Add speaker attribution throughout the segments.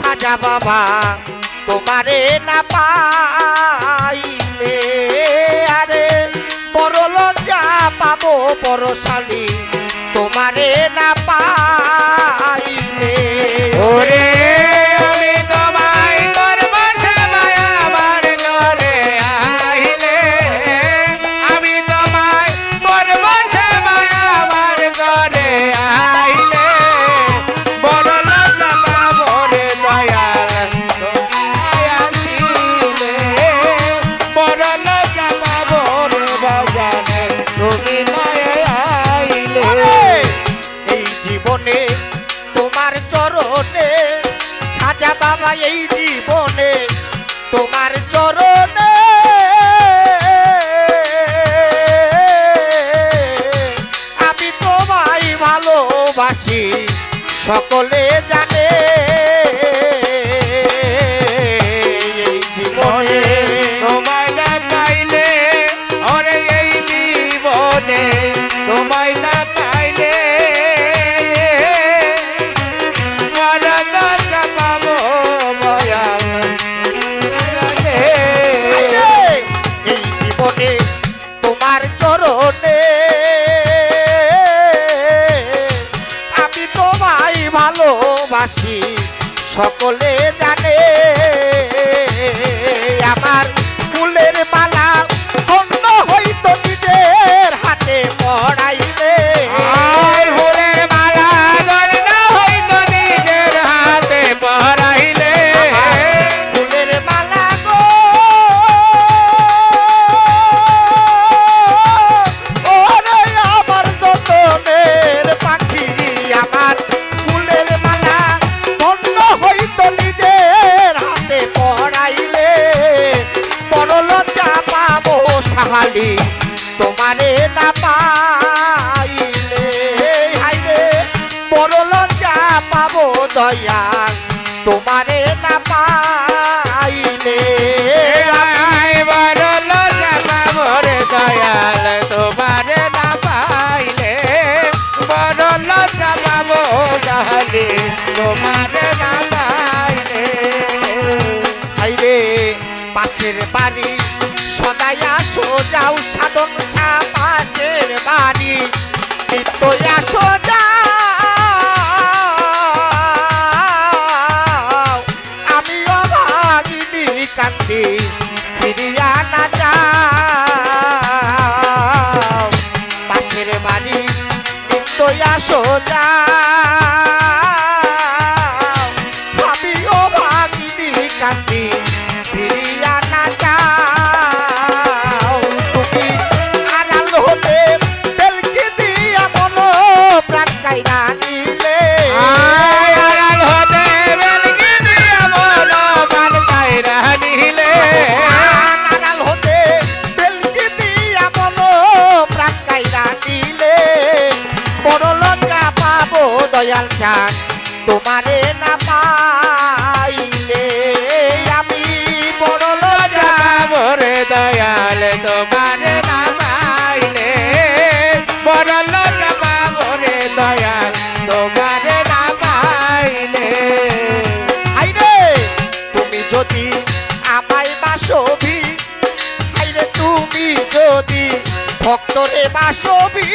Speaker 1: খাজা বাবা তোমারে না পাইলে আরে বড় লজ্জা পাবো পরশালী তোমারে না পাইলে।
Speaker 2: ওরে
Speaker 1: জীবনে তোমার চরণে। আমি তোমায় ভালোবাসি সকলে জানে। ভালোবাসি সকলে জানে পাবো দয়াল তোমারে না পাইলে।
Speaker 2: আয় বড় পাবো রে দয়াল তোমারে না পাইলে। বড় লজ্জা পাবো তাহলে তোমারে না পাইলে।
Speaker 1: হাইরে পাশের বাড়ি সদাই আসো যাও সাধন ফিরিয়া না যাও। পাশের বাড়ি নিত্য আসো যাও আমি অভাগিনী কান্দি লজ্জা পাবো, দয়াল চান তোমারে না পাইলে আমি বড় লজ্জা
Speaker 2: যাবরে দয়াল, তোমারে না পাইলে বড় লোক পাবরে দয়াল, তোমারে না পাইলে।
Speaker 1: তুমি যদি আমায় বাসবি হাইরে তুমি ভক্তরে বাসবি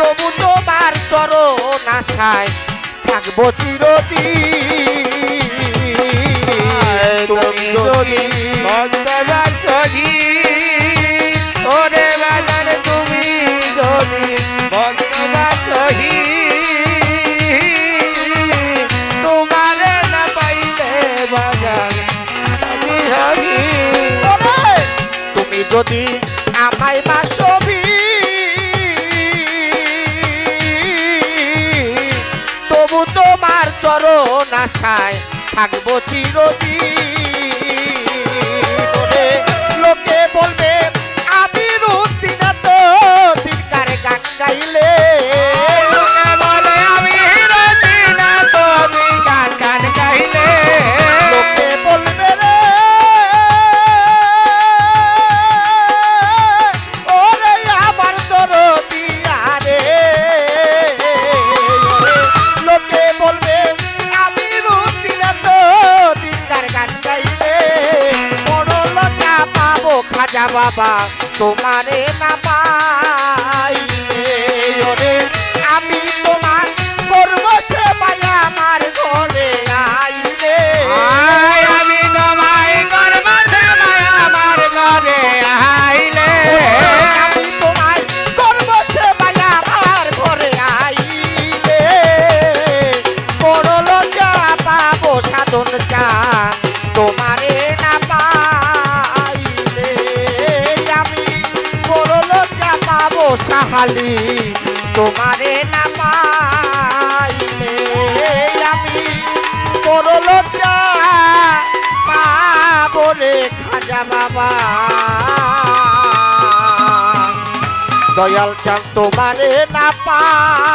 Speaker 1: তবু তোমার চরণ আশায় থাকব চিরদিন।
Speaker 2: তুমি যদি ভক্তবার সহি ওরে বাজার তুমি যদি সহি তোমারে না পাইলে বাজার
Speaker 1: তুমি যদি আশায় থাকব চিরদিন। খাজা বাবা তোমারে না পাইলে সাহালি তোমারে না পাইলে আমি পরলজ্জা লজ্জা পাবো খাজা বাবা। দয়াল চান তোমারে না পাইলে